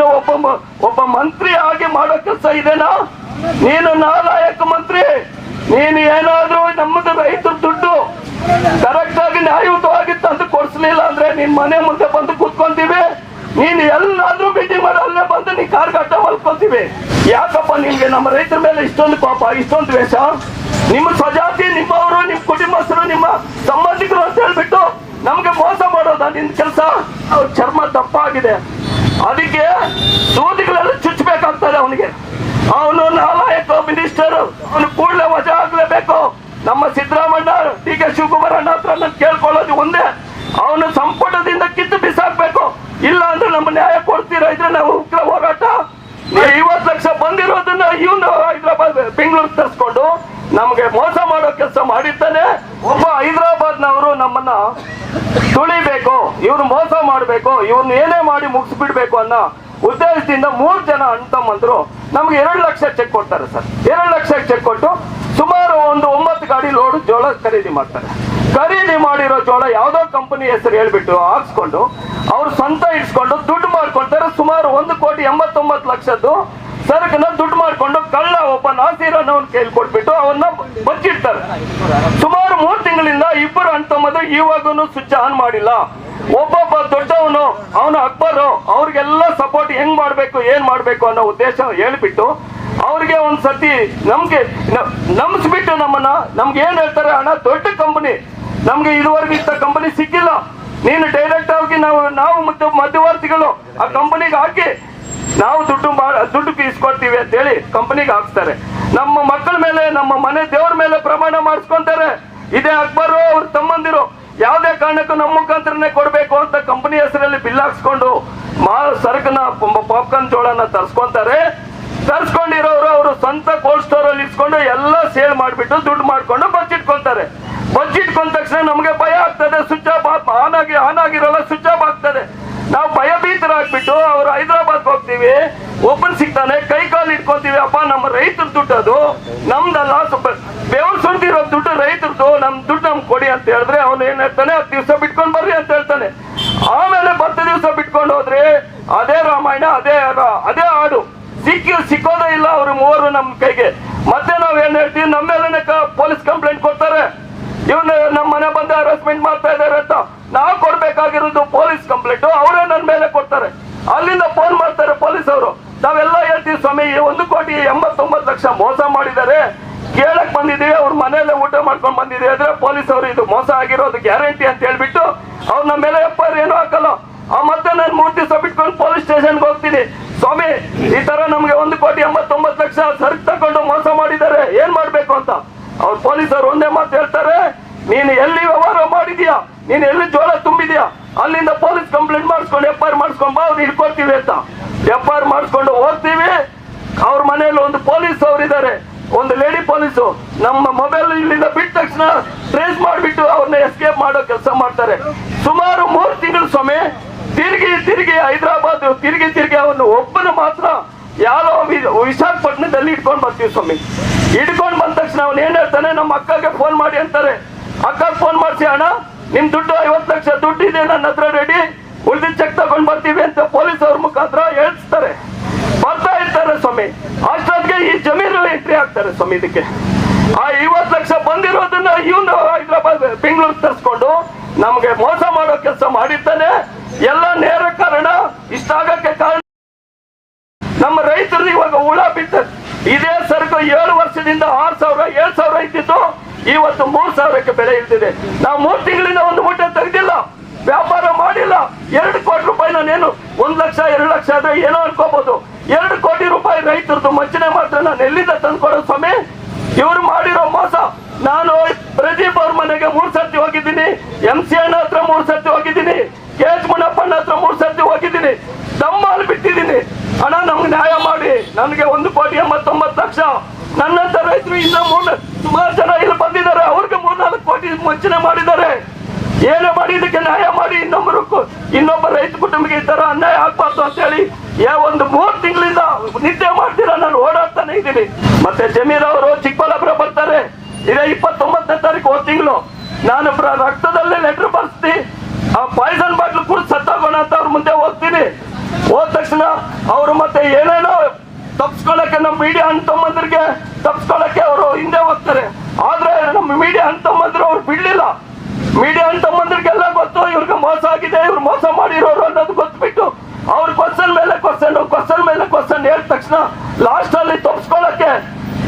ನೀನು ಒಬ್ಬ ಒಬ್ಬ ಮಂತ್ರಿ ಆಗಿ ಮಾಡೋ ಕೆಲಸ ಇದೆನಾ? ನೀನು ನಾಲಾಯಕ ಮಂತ್ರಿ. ನೀನು ಏನಾದ್ರೂ ನಮ್ಮದು ರೈತರ ದುಡ್ಡು ಕರೆಕ್ಟ್ ಆಗಿ ನ್ಯಾಯಯುತವಾಗಿ ತಂದು ಕೊಡಿಸ್ಲಿಲ್ಲ ಅಂದ್ರೆ ನಿನ್ ಮನೆ ಮುಂದೆ ಬಂದು ಕೂತ್ಕೊಂತೀವಿ. ನೀನ್ ಎಲ್ಲಾದ್ರೂ ಮೀಟಿಂಗ್ ಮಾಡಿ ಬಂದು ನೀ ಕಾರ್ಗಟ್ಟ ಮಲ್ಕೊಂತೀವಿ ಯಾಕಪ್ಪ ನಿಮ್ಗೆ ನಮ್ಮ ರೈತರ ಮೇಲೆ ಇಷ್ಟೊಂದು ಪಾಪ ಇಷ್ಟೊಂದು ದ್ವೇಷ? ನಿಮ್ಮ ಸ್ವಜಾತಿ, ನಿಮ್ಮವರು, ನಿಮ್ಮ ಕುಟುಂಬಸ್ಥರು, ನಿಮ್ಮ ಸಂಬಂಧಿಕರು ಅಂತ ಹೇಳ್ಬಿಟ್ಟು ನಮ್ಗೆ ಮೋಸ ಮಾಡೋದ ನಿನ್ ಕೆಲಸ? ಅವ್ರ ಚರ್ಮ ದಪ್ಪ ಆಗಿದೆ. ಅದಕ್ಕೆ ಸೂದಿಗಳೆಲ್ಲ ಚುಚ್ಚಬೇಕಾಗ್ತದೆ ಅವನಿಗೆ. ಅವನು ನಾಲಾಯಕ ಮಿನಿಸ್ಟರ್. ಅವನು ಕೂಡಲೇ ವಜಾ ಆಗ್ಲೇಬೇಕು. ನಮ್ಮ ಸಿದ್ದರಾಮಣ್ಣ ಡಿ ಕೆ ಶಿವಕುಮಾರ್ ಅಣ್ಣ ಹತ್ರ ನಾನು ಕೇಳ್ಕೊಳ್ಳೋದು ಒಂದೇ. ಅವನು ಸಂಪುಟದಿಂದ ಕಿತ್ತು ಬಿಸಾಕ್ಬೇಕು. ಇಲ್ಲ ಅಂದ್ರೆ ನಮ್ಮ ನ್ಯಾಯ ಕೊಡ್ತೀರಾ? ಇದ್ರೆ ನಾವು ಉಗ್ರ ಹೋರಾಟ. ಐವತ್ತು ಲಕ್ಷ ಬಂದಿರೋದನ್ನ ಇವನು ಹೈದ್ರಾಬಾದ್ ಬೆಂಗಳೂರು ತರಿಸ್ಕೊಂಡು ನಮ್ಗೆ ಮೋಸ ಮಾಡೋ ಕೆಲಸ ಮಾಡಿದ್ದಾನೆ. ಒಬ್ಬ ಹೈದರಾಬಾದ್ನವರು ನಮ್ಮನ್ನ ತುಳಿಬೇಕು. ಇವ್ರು ಮೋಸ ಮಾಡಬೇಕು ಇವ್ರನ್ನ ಏನೇ ಮಾಡಿ ಮುಗಿಸ್ಬಿಡ್ಬೇಕು ಅನ್ನೋ ಉದ್ದೇಶದಿಂದ ಮೂರ್ ಜನ ಅಣ್ಣ ತಮ್ಮಂದ್ರು ನಮ್ಗೆ ಎರಡು ಲಕ್ಷ ಚೆಕ್ ಕೊಡ್ತಾರೆ ಸರ್. ಎರಡು ಲಕ್ಷ ಚೆಕ್ ಕೊಟ್ಟು ಸುಮಾರು ಒಂದು ಒಂಬತ್ತು ಗಾಡಿ ಲೋಡ್ ಜೋಳ ಖರೀದಿ ಮಾಡ್ತಾರೆ. ಖರೀದಿ ಮಾಡಿರೋ ಜೋಳ ಯಾವ್ದೋ ಕಂಪನಿ ಹೆಸರು ಹೇಳ್ಬಿಟ್ಟು ಹಾಕ್ಸ್ಕೊಂಡು ಅವ್ರು ಸ್ವಂತ ಇಡ್ಸ್ಕೊಂಡು ದುಡ್ಡು ಮಾಡ್ಕೊಳ್ತಾರೆ ಸುಮಾರು ಒಂದು ಕೋಟಿ ಎಂಬತ್ತೊಂಬತ್ತು ಲಕ್ಷದ್ದು ಸರಕನ್ನ ದುಡ್ಡು ಮಾಡ್ಕೊಂಡು ಕಳ್ಳ ಒಬ್ಬ ನಾಸೀರನ್ನವನ್ ಕೈಲಿ ಕೊಟ್ಬಿಟ್ಟು ಅವನ್ನ ಬಚ್ಚಿಡ್ತಾರೆ. ಸುಮಾರು ಮೂರ್ ತಿಂಗಳಿಂದ ಇಬ್ಬರು ಅಣ್ತಮ್ಮದು ಇವಾಗೂ ಸ್ವಿಚ್ ಆನ್ ಮಾಡಿಲ್ಲ. ಒಬ್ಬೊಬ್ಬ ಅವನು ಅಕ್ಬರು, ಅವ್ರಿಗೆಲ್ಲ ಸಪೋರ್ಟ್ ಹೆಂಗ್ ಮಾಡ್ಬೇಕು, ಏನ್ ಮಾಡ್ಬೇಕು ಅನ್ನೋ ಉದ್ದೇಶ ಹೇಳ್ಬಿಟ್ಟು ಅವ್ರಿಗೆ ಒಂದ್ ಸತಿ ನಮ್ಗೆ ನಂಬಿಸ್ಬಿಟ್ಟು ನಮ್ಮನ್ನ, ನಮ್ಗೆ ಏನ್ ಹೇಳ್ತಾರೆ, ಅಣ್ಣ, ದೊಡ್ಡ ಕಂಪನಿ ನಮ್ಗೆ ಇದುವರೆಗೂ ಇಂಥ ಕಂಪನಿ ಸಿಕ್ಕಿಲ್ಲ. ನೀನು ಡೈರೆಕ್ಟ್ ಆಗಿ ನಾವು ನಾವು ಮತ್ತೆ ಮಧ್ಯವರ್ತಿಗಳು, ಆ ಕಂಪನಿಗೆ ಹಾಕಿ, ನಾವು ದುಡ್ಡು ದುಡ್ಡು ಇಸ್ಕೊಡ್ತೀವಿ ಅಂತ ಹೇಳಿ ಕಂಪನಿಗೆ ಹಾಕ್ತಾರೆ ನಮ್ಮ ಮಕ್ಕಳ ಮೇಲೆ, ನಮ್ಮ ಮನೆ ದೇವ್ರ ಮೇಲೆ ಪ್ರಮಾಣ ಮಾಡಿಸ್ಕೊಂತಾರೆ. ಇದೇ ಅಕ್ಬರು ಅವ್ರ ತಮ್ಮಂದಿರು. ಯಾವ್ದೇ ಕಾರಣಕ್ಕೂ ನಮ್ಮ ಮುಖಾಂತರನೇ ಕೊಡಬೇಕು ಅಂತ ಕಂಪನಿ ಹೆಸರಲ್ಲಿ ಬಿಲ್ ಹಾಕ್ಸ್ಕೊಂಡು ಮಾ ಸರಕನ್ನ ಪಾಪ್ಕಾರ್ನ್ ಜೋಳನ ತರ್ಸ್ಕೊಂತಾರೆ. ತರ್ಸ್ಕೊಂಡಿರೋರು ಅವರು ಸ್ವಂತ ಕೋಲ್ಡ್ ಸ್ಟೋರ್ ಅಲ್ಲಿ ಇಸ್ಕೊಂಡು ಎಲ್ಲ ಸೇಲ್ ಮಾಡಿಬಿಟ್ಟು ದುಡ್ಡು ಮಾಡ್ಕೊಂಡು ಬಚ್ಚಿಟ್ಕೊಂತಾರೆ ಬಚ್ಚಿಟ್ಕೊಂಡ ತಕ್ಷಣ ನಮಗೆ ಭಯ ಆಗ್ತದೆ. ಸ್ವಿಚ್ ಆಫ್ ಆನ್ ಆಗಿ ಆನ್ ಆಗಿರಲ್ಲ ಸ್ವಿಚ್ ಆಫ್ ಆಗ್ತದೆ. ನಾವು ಭಯಭೀತರಾಗ್ಬಿಟ್ಟು ಅವ್ರು ಹೈದರಾಬಾದ್ ಹೋಗ್ತೀವಿ. ಒಬ್ಬನ್ ಸಿಗ್ತಾನೆ, ಕೈ ಕಾಲು ಇಟ್ಕೊಂತೀವಿ, ಅಪ್ಪ, ನಮ್ಮ ರೈತರ ದುಡ್ಡು ಅದು, ನಮ್ದಲ್ಲ, ಸ್ವಲ್ಪ ಬೆವರು ಸುಡ್ತಿರೋ ದುಡ್ಡು ರೈತರದು, ನಮ್ ದುಡ್ಡು ನಮ್ಗೆ ಕೊಡಿ ಅಂತ ಹೇಳಿದ್ರೆ ಅವ್ನು ಏನ್ ಹೇಳ್ತಾನೆ, ಹತ್ತು ದಿವಸ ಬಿಟ್ಕೊಂಡ್ ಬರ್ರಿ ಅಂತ ಹೇಳ್ತಾನೆ. ಆಮೇಲೆ ಹತ್ತು ದಿವಸ ಬಿಟ್ಕೊಂಡು ಹೋದ್ರೆ ಅದೇ ರಾಮಾಯಣ, ಅದೇ ಅದೇ ಹಾಡು. ಸಿಕ್ಕಿ, ಸಿಕ್ಕೋದೇ ಇಲ್ಲ ಅವ್ರ ಮೂವರು ನಮ್ ಕೈಗೆ. ಮತ್ತೆ ನಾವ್ ಏನ್ ಹೇಳ್ತೀವಿ, ನಮ್ಮ ಮೇಲೆ ಪೊಲೀಸ್ ಕಂಪ್ಲೇಂಟ್ ಕೊಡ್ತಾರೆ. ಇವನು ನಮ್ಮ ಮನೆ ಬಂದು ಹರಾಸ್ಮೆಂಟ್ ಮಾಡ್ತಾ ಇದಾರೆ ಅಂತ. ನಾವು ಕೊಡ್ಬೇಕಾಗಿರೋದು ಪೊಲೀಸ್ ಕಂಪ್ಲೇಂಟ್, ಅವರೇ ನನ್ನ ಮೇಲೆ ಕೊಡ್ತಾರೆ. ಪೊಲೀಸ್ ಅವರು ನಾವೆಲ್ಲ ಹೇಳ್ತೀವಿ, ಸ್ವಾಮಿ, ಒಂದು ಕೋಟಿ ಎಂಬತ್ತೊಂಬತ್ತು ಲಕ್ಷ ಮೋಸ ಮಾಡಿದ್ದಾರೆ. ಕೇಳಕ್ ಬಂದಿದೀವಿ ಅವ್ರ ಮನೆಯಲ್ಲೇ ಊಟ ಮಾಡ್ಕೊಂಡ್ ಬಂದಿದ್ದೀವಿ. ಅಂದ್ರೆ ಪೊಲೀಸ್ ಅವರು ಇದು ಮೋಸ ಆಗಿರೋದು ಗ್ಯಾರಂಟಿ ಅಂತ ಹೇಳ್ಬಿಟ್ಟು ಅವ್ರ ನಮ್ಮ ಮೇಲೆ ಎಫ್ ಏನು ಹಾಕಲ್ಲ. ಆ ಮತ್ತೆ ನಾನು ಮೂರ್ ದಿವಸ ಬಿಟ್ಕೊಂಡು ಪೊಲೀಸ್ ಸ್ಟೇಷನ್ಗೆ ಹೋಗ್ತೀನಿ. ಸ್ವಾಮಿ, ಈ ತರ ನಮ್ಗೆ ಒಂದು ಕೋಟಿ ಎಂಬತ್ತೊಂಬತ್ತು ಲಕ್ಷ ಸರ್ಕ್ ತಗೊಂಡು ಮೋಸ ಮಾಡಿದ್ದಾರೆ. ಏನ್ ಮಾಡ್ಬೇಕು ಅಂತ? ಅವ್ರ ಪೊಲೀಸರು ಒಂದೇ ಮಾತು ಹೇಳ್ತಾರೆ, ನೀನು ಎಲ್ಲಿ ವ್ಯವಹಾರ ಮಾಡಿದ್ಯಾ ನೀನು ಎಲ್ಲಿ ಜೋಳ ಅಲ್ಲಿಂದ ಪೊಲೀಸ್ ಕಂಪ್ಲೇಂಟ್ ಮಾಡಿಸ್ಕೊಂಡು ಎಫ್ ಐ ಆರ್ ಮಾಡಿಸ್ಕೊಂಡ್ ಬಾ ಅವ್ರು ಅಂತ. ಎಫ್ ಐ ಆರ್ ಮಾಡಿಸ್ಕೊಂಡು ಹೋಗ್ತೀವಿ. ಅವ್ರ ಮನೆಯಲ್ಲಿ ಒಂದು ಪೊಲೀಸ್ ಅವ್ರು ಇದ್ದಾರೆ ಒಂದು ಲೇಡಿ ಪೊಲೀಸು. ನಮ್ಮ ಮೊಬೈಲ್ ಇಲ್ಲಿಂದ ಬಿಟ್ಟ ತಕ್ಷಣ ಟ್ರೇಸ್ ಮಾಡಿಬಿಟ್ಟು ಅವ್ರನ್ನ ಎಸ್ಕೇಪ್ ಮಾಡೋ ಕೆಲಸ ಮಾಡ್ತಾರೆ. ಸುಮಾರು ಮೂರು ತಿಂಗಳು ಸ್ವಾಮಿ, ತಿರುಗಿ ತಿರುಗಿ ಹೈದರಾಬಾದ್, ತಿರುಗಿ ತಿರುಗಿ ಅವನು ಒಬ್ಬನ ಮಾತ್ರ ಯಾರೋ ವಿಶಾಖಪಟ್ಟಣದಲ್ಲಿ ಇಟ್ಕೊಂಡ್ ಬರ್ತೀವಿ ಸ್ವಾಮಿ. ಇಟ್ಕೊಂಡು ಬಂದ ತಕ್ಷಣ ಅವ್ನು ಏನ್ ಹೇಳ್ತಾನೆ, ನಮ್ಮ ಅಕ್ಕಗೆ ಫೋನ್ ಮಾಡಿ ಅಂತಾರೆ. ಅಕ್ಕ ಫೋನ್ ಮಾಡಿಸಿ ಅಣ್ಣ ನಿಮ್ ದುಡ್ಡು ಐವತ್ತು ಲಕ್ಷ ದುಡ್ಡು ಇದೆ ನನ್ನ ಹತ್ರ ರೆಡಿ ಉಳಿದ ಚೆಕ್ ತಗೊಂಡ್ ಬರ್ತೀವಿ ಅಂತ ಪೊಲೀಸ್ ಅವ್ರ ಮುಖಾಂತರ ಹೇಳ್ತಾರೆ. ಬರ್ತಾ ಇರ್ತಾರೆ ಸ್ವಾಮಿ. ಅಷ್ಟೊತ್ತಿಗೆ ಈ ಜಮೀನು ಎಂಟ್ರಿ ಆಗ್ತಾರೆ ಸ್ವಾಮಿ ಇದಕ್ಕೆ. ಆ ಐವತ್ತು ಲಕ್ಷ ಬಂದಿರೋದನ್ನ ಇವನು ಹೈದ್ರಾಬಾದ್, ಬೆಂಗಳೂರು ತರಿಸ್ಕೊಂಡು ನಮ್ಗೆ ಮೋಸ ಮಾಡೋ ಕೆಲಸ ಮಾಡಿದ್ದಾನೆ. ಎಲ್ಲ ನೇರ ಕಾರಣ ಇಷ್ಟಾಗಕ್ಕೆ ಕಾರಣ. ನಮ್ಮ ರೈತರು ಇವಾಗ ಹುಳ ಬಿತ್ತ ಇದೇ ಸರಕು ಏಳು ವರ್ಷದಿಂದ ಆರ್ ಸಾವಿರ, ಏಳು ಸಾವಿರ ಇದ್ದಿದ್ದು ಇವತ್ತು ಮೂರ್ ಸಾವಿರಕ್ಕೆ ಬೆಲೆ ಇಲ್ತಿದೆ ನಾವು ಮೂರ್ ತಿಂಗಳಿಂದ ಒಂದು ಮೂಟೆ ತೆಗೆದಿಲ್ಲ. ವ್ಯಾಪಾರ ಮಾಡಿಲ್ಲ. ಎರಡು ಕೋಟಿ ರೂಪಾಯಿ ನಾನೇನು ಒಂದ್ ಲಕ್ಷ, ಎರಡು ಲಕ್ಷ ಆದ್ರೆ ಏನೋ ಅನ್ಕೋಬಹುದು ಎರಡು ಕೋಟಿ ರೂಪಾಯಿ ರೈತರದ್ದು ವಂಚನೆ ಮಾತ್ರ ನಾನು ಎಲ್ಲಿಂದ ತಂದ್ಕೊಡೋ ಸ್ವಾಮಿ? ಇವ್ರು ಮಾಡಿರೋ ಮೋಸ. ನಾನು ಪ್ರದೀಪ್ ಅವ್ರ ಮನೆಗೆ ಮೂರ್ ಸರ್ತಿ ಹೋಗಿದ್ದೀನಿ. ಎಂ ಸಿ ಅಣ್ಣ ಹತ್ರ ಮೂರ್ ಸರ್ತಿ ಹೋಗಿದ್ದೀನಿ. ಕೆ ಎಚ್ ಮುನಪ್ಪಣ್ಣ ಹತ್ರ ಮೂರ್ ಸರ್ತಿ ಹೋಗಿದ್ದೀನಿ. ತಮ್ಮಲ್ಲಿ ಬಿಟ್ಟಿದ್ದೀನಿ. ಹಣ ನಮ್ಗೆ ನ್ಯಾಯ ಮಾಡಿ. ನನಗೆ ಒಂದು ಕೋಟಿ ಎಂಬತ್ತೊಂಬತ್ತು ಲಕ್ಷ. ನನ್ನಂತ ರೈತರು ಇನ್ನ ಮೂರ್ ಸುಮಾರು ಜನ ಇಲ್ಲಿ ಬಂದಿದ್ದಾರೆ. ಅವ್ರಿಗೆ ಮೂರ್ನಾಲ್ಕು ಕೋಟಿ ವಂಚನೆ ಮಾಡಿದ್ದಾರೆ. ಏನೇ ಮಾಡಿ, ಇದಕ್ಕೆ ನ್ಯಾಯ ಮಾಡಿ, ಇನ್ನೊಬ್ಬರು ಇನ್ನೊಬ್ಬ ರೈತ ಕುಟುಂಬಕ್ಕೆ ಈ ತರ ಅನ್ಯಾಯ ಆಗ್ಬಾರ್ದು ಅಂತ ಹೇಳಿ ಯಾವ ಒಂದು ಮೂರ್ ತಿಂಗಳಿಂದ ನಿದ್ದೆ ಮಾಡ್ತೀರಾ? ನಾನು ಓಡಾಡ್ತಾನೆ ಇದ್ದೀನಿ. ಮತ್ತೆ ಜಮೀರ್ ಅವರು ಚಿಕ್ಕಬಳ್ಳಾಪುರ ಬರ್ತಾರೆ ಇದೇ ಇಪ್ಪತ್ತೊಂಬತ್ತನೇ ತಾರೀಕು ಹೋದ ತಿಂಗಳು ನಾನು ಪ್ರ- ರಕ್ತದಲ್ಲೇ ಲೆಟರ್ ಬರ್ಸ್ತಿ ಆ ಪಾಯ್ಸನ್ ಬಾಟ್ಲು ಕುಡಿದು ಸತ್ತಾಗೋಣ ಅಂತ ಅವ್ರ ಮುಂದೆ ಹೋಗ್ತೀನಿ ಹೋದ ತಕ್ಷಣ ಅವರು ಮತ್ತೆ ಏನೇನೋ ನಮ್ಮ ಮೀಡಿಯಾ ಅಂತಮ್ಮಂದ್ರಿಗೆ ತಪ್ಸ್ಕೊಳಕ್ಕೆ ಅವರು ಹಿಂದೆ ಹೋಗ್ತಾರೆ. ಆದ್ರೆ ನಮ್ಮ ಮೀಡಿಯಾ ಅಂತಮ್ಮಂದ್ರು ಅವ್ರು ಬಿಡ್ಲಿಲ್ಲ. ಮೀಡಿಯಾ ಅಂತಮ್ಮಂದ್ರಿಗೆಲ್ಲ ಗೊತ್ತು, ಇವ್ರಿಗೆ ಮೋಸ ಆಗಿದೆ, ಇವ್ರು ಮೋಸ ಮಾಡಿರೋರು ಅನ್ನೋದು ಗೊತ್ತುಬಿಟ್ಟು ಅವ್ರ ಕ್ವಶನ್ ಮೇಲೆ ಕ್ವಶನ್ ಕ್ವಶನ್ ಮೇಲೆ ಕ್ವಶನ್ ಹೇಳಿದ ತಕ್ಷಣ ಲಾಸ್ಟ್ ಅಲ್ಲಿ ತಪ್ಸ್ಕೊಳಕ್ಕೆ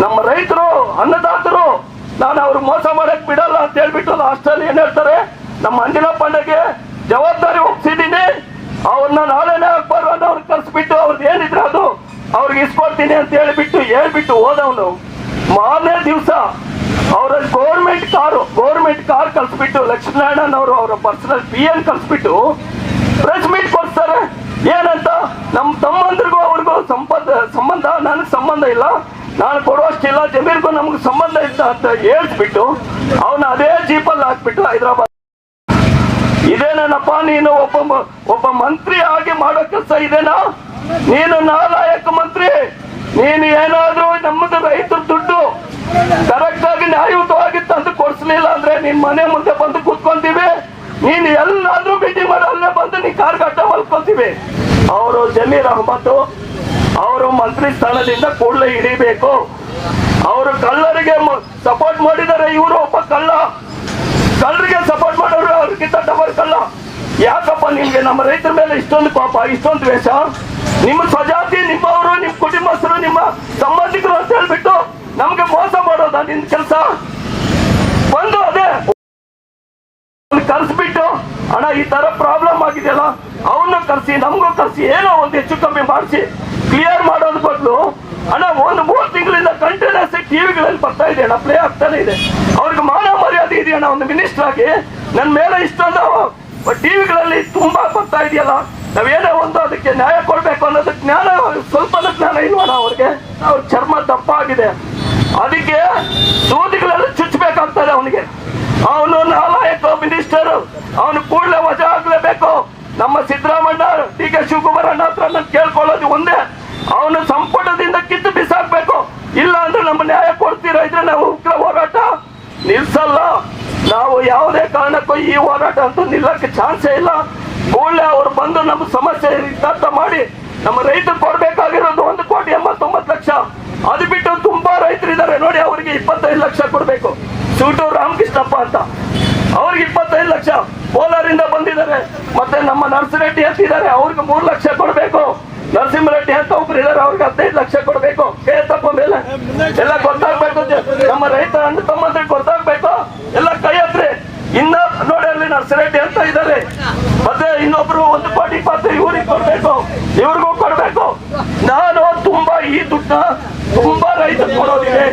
ನಮ್ಮ ರೈತರು, ಅನ್ನದಾತರು, ನಾನು ಅವ್ರು ಮೋಸ ಮಾಡಕ್ ಬಿಡಲ್ಲ ಅಂತ ಹೇಳ್ಬಿಟ್ಟು ಲಾಸ್ಟ್ ಅಲ್ಲಿ ಏನ್ ಹೇಳ್ತಾರೆ? ನಮ್ಮ ಅಂಜನಾ ಪಾಂಡೆಗೆ ಜವಾಬ್ದಾರಿ ಒಪ್ಸಿದ್ದೀನಿ. ಅವ್ರನ್ನ ನಾಳೆನೇ ಅಕ್ಬರ್ ಅವ್ರಿಗೆ ಕಲ್ಸ್ಬಿಟ್ಟು ಅವ್ರದ್ದು ಏನಿದ್ರೆ ಅದು ಅವ್ರಿಗೆ ಇಸ್ಕೊಡ್ತೀನಿ ಅಂತ ಹೇಳಿಬಿಟ್ಟು ಹೇಳ್ಬಿಟ್ಟು ಹೋದವನು. ಮಾರನೇ ದಿವಸ ಅವರ ಗೋರ್ಮೆಂಟ್ ಕಾರು ಗೋರ್ಮೆಂಟ್ ಕಾರ್ ಕಲ್ಸ್ಬಿಟ್ಟು ಲಕ್ಷ್ಮೀನಾರಾಯಣನ್ ಅವರು ಅವರ ಪರ್ಸನಲ್ ಪಿ ಎನ್ ಕಲ್ಸ್ಬಿಟ್ಟು ಪ್ರೆಸ್ ಮೀಟ್ ಕೊಡ್ತಾರೆ ಏನಂತ? ನಮ್ಮ ತಮ್ಮಂದ್ರಿಗೂ ಅವ್ರಿಗೂ ಸಂಪದ ಸಂಬಂಧ, ನನಗೆ ಸಂಬಂಧ ಇಲ್ಲ. ನಾನು ಕೊಡುವಷ್ಟಿಲ್ಲ ಜಮೀರ್ಗೂ ನಮ್ಗೆ ಸಂಬಂಧ ಇಲ್ಲ ಅಂತ ಹೇಳ್ಬಿಟ್ಟು ಅವನ ಅದೇ ಜೀಪಲ್ಲಿ ಹಾಕ್ಬಿಟ್ಟು ಹೈದರಾಬಾದ್. ಇದೇನೇನಪ್ಪ ನೀನು ಒಬ್ಬ ಒಬ್ಬ ಮಂತ್ರಿ ಆಗಿ ಮಾಡೋ ಕೆಲಸ ಇದೇನಾ? ನೀನು ನಾಲಾಯಕ ಮಂತ್ರಿ. ನೀನು ಏನಾದ್ರೂ ನಮ್ಮದು ರೈತರ ದುಡ್ಡು ಕರೆಕ್ಟ್ ಆಗಿ ನ್ಯಾಯಯುತವಾಗಿ ತಂದು ಕೊಡಿಸ್ಲಿಲ್ಲ ಅಂದ್ರೆ ನಿನ್ ಮನೆ ಮುಂದೆ ಬಂದು ಕೂತ್ಕೊಂತೀವಿ. ನೀನು ಎಲ್ಲಾದ್ರೂ ಮೀಟಿಂಗ್ ಮಾಡಿ ಬಂದು ನೀ ಕಾರ್ ಕಟ್ಟ ಮಲ್ಕೊಂತೀವಿ ಅವರು ಜಮೀರ್ ಅಹಮದ್, ಅವರು ಮಂತ್ರಿ ಸ್ಥಾನದಿಂದ ಕೂಡಲೇ ಹಿಡಿಬೇಕು. ಅವರು ಕಳ್ಳರಿಗೆ ಸಪೋರ್ಟ್ ಮಾಡಿದ್ದಾರೆ ಇವರು ಒಬ್ಬ ಕಳ್ಳ. ಕಳ್ಳರಿಗೆ ಸಪೋರ್ಟ್ ಮಾಡೋರು ಅವ್ರಿಗಿಂತ ಡಬಲ್ ಕಳ್ಳ. ಯಾಕಪ್ಪ ನಿಮ್ಗೆ ನಮ್ಮ ರೈತರ ಮೇಲೆ ಇಷ್ಟೊಂದು ಪಾಪ ಇಷ್ಟೊಂದು ದ್ವೇಷ? ನಿಮ್ಮ ಸ್ವಜಾತಿ ನಿಮ್ಮವರು ನಿಮ್ಮ ಕುಟುಂಬಸ್ಥರು ನಿಮ್ಮ ಸಂಬಂಧಿಕರು ಅಂತ ಹೇಳ್ಬಿಟ್ಟು ನಮ್ಗೆ ಮೋಸ ಮಾಡೋದ ನಿನ್ ಕೆಲಸ? ಬಂದು ಅದೇ ಕರ್ಸ್ಬಿಟ್ಟು, ಅಣ್ಣ, ಈ ತರ ಪ್ರಾಬ್ಲಮ್ ಆಗಿದೆಯಲ್ಲ ಅವನ್ನ ಕರ್ಸಿ, ನಮಗೂ ಕರ್ಸಿ, ಏನೋ ಒಂದು ಹೆಚ್ಚು ಕಮ್ಮಿ ಮಾಡಿಸಿ ಕ್ಲಿಯರ್ ಮಾಡೋದ್ ಬದಲು, ಅಣ್ಣ, ಒಂದು ಮೂರು ತಿಂಗಳಿಂದ ಕಂಟಿನ್ಯೂಸ್ ಟಿವಿಗಳಲ್ಲಿ ಬರ್ತಾ ಇದೆ, ಅಣ್ಣ ಪ್ಲೇ ಆಗ್ತಾನೆ ಇದೆ. ಅವ್ರಿಗೆ ಮಾನ ಮರ್ಯಾದೆ ಇದೆಯಣ್ಣ ಒಂದು ಮಿನಿಸ್ಟರ್ ಆಗಿ? ನನ್ನ ಮೇಲೆ ಇಷ್ಟೊಂದು ಟಿವಿಗಳಲ್ಲಿ ತುಂಬಾ ಬರ್ತಾ ಇದೆಯಲ್ಲ ನಾವೇನೋ ಒಂದು ಅದಕ್ಕೆ ನ್ಯಾಯ ಕೊಡ್ಬೇಕು ಅನ್ನೋದಕ್ಕೆ ಜ್ಞಾನ ಸ್ವಲ್ಪ ಜ್ಞಾನ ಇಲ್ವಣ್ಣ ಅವ್ರಿಗೆ? ಅವ್ರ ಚರ್ಮ ದಪ್ಪ ಆಗಿದೆ ಅದಕ್ಕೆ ಸೂದಿಗಳೆಲ್ಲ ಚುಚ್ಚಬೇಕಂತಾರೆ ಅವನಿಗೆ. ಅವನು ನಾಲಾಯಕ ಮಿನಿಸ್ಟರ್. ಅವನು ಕೂಡಲೇ ವಜಾ ಆಗ್ಲೇಬೇಕು. ನಮ್ಮ ಸಿದ್ದರಾಮಣ್ಣ ಡಿ ಕೆ ಶಿವಕುಮಾರ್ ಅಣ್ಣ ಹತ್ರ ನಾನು ಕೇಳ್ಕೊಳ್ಳೋದು ಒಂದೇ. ಅವನು ಸಂಪುಟದಿಂದ ಕಿತ್ತು ಬಿಸಾಕ್ಬೇಕು. ಇಲ್ಲ ಅಂದ್ರೆ ನಮ್ಮ ನ್ಯಾಯ ಕೊಡ್ತೀರಾ ಇದ್ರೆ ನಾವು ಉಗ್ರ ಹೋರಾಟ? ನಿಲ್ಸಲ್ಲ. ನಾವು ಯಾವುದೇ ಕಾರಣಕ್ಕೂ ಈ ಹೋರಾಟ ಅಂತೂ ನಿಲ್ಲಕ್ಕೆ ಚಾನ್ಸೇ ಇಲ್ಲ. ಕೂಡಲೇ ಅವ್ರು ಬಂದು ನಮ್ಮ ಸಮಸ್ಯೆ ಇತ್ಯರ್ಥ ಮಾಡಿ ನಮ್ಮ ರೈತರು ಕೊಡಬೇಕಾಗಿರೋದು ಒಂದು ಕೋಟಿ ಎಂಬತ್ತೊಂಬತ್ತು ಲಕ್ಷ. ಅದು ಬಿಟ್ಟು ತುಂಬಾ ರೈತರಿದ್ದಾರೆ ನೋಡಿ, ಅವರಿಗೆ ಇಪ್ಪತ್ತೈದು ಲಕ್ಷ ಕೊಡಬೇಕು. ಸೂಟೂರು ರಾಮಕೃಷ್ಣಪ್ಪ ಅಂತ. ಅವ್ರಿಗೆ ಇಪ್ಪತ್ತೈದು ಲಕ್ಷ. ಕೋಲಾರಿಂದ ಬಂದಿದ್ದಾರೆ. ಮತ್ತೆ ನಮ್ಮ ನರ್ಸರೆಡ್ಡಿ ಅಂತ ಇದ್ದಾರೆ. ಅವ್ರಿಗೆ ಮೂರು ಲಕ್ಷ ಕೊಡ್ಬೇಕು. ನರಸಿಂಹರೆಡ್ಡಿ ಅಂತ ಒಬ್ರು ಇದ್ದಾರೆ. ಅವ್ರಿಗೆ ಹದಿನೈದು ಲಕ್ಷ ಕೊಡಬೇಕು. ಕೇಳ್ತಪ್ಪ ಮೇಲೆ. ಎಲ್ಲ ಗೊತ್ತಾಗ್ಬೇಕು. ನಮ್ಮ ರೈತ ಅಣ್ಣ ತಮ್ಮಂದ್ರೆ ಗೊತ್ತಾಗ್ಬೇಕು. ಎಲ್ಲ ಕೈ ಹತ್ರಿ ಇನ್ನ ನರ್ಸರೆಡ್ಡಿ ಅಂತ ಇದ್ದಾರೆ. ಮತ್ತೆ ಇನ್ನೊಬ್ರು ಒಂದು ಕೋಟಿ ಇಪ್ಪತ್ತು ಇವ್ರಿಗೆ ಕೊಡ್ಬೇಕು. ಇವ್ರಿಗೂ ಕೊಡ್ಬೇಕು. ನಾನು ತುಂಬಾ ಈ ದುಡ್ಡ ತುಂಬಾ ರೈತ ಕೊಡೋದಿದೆ.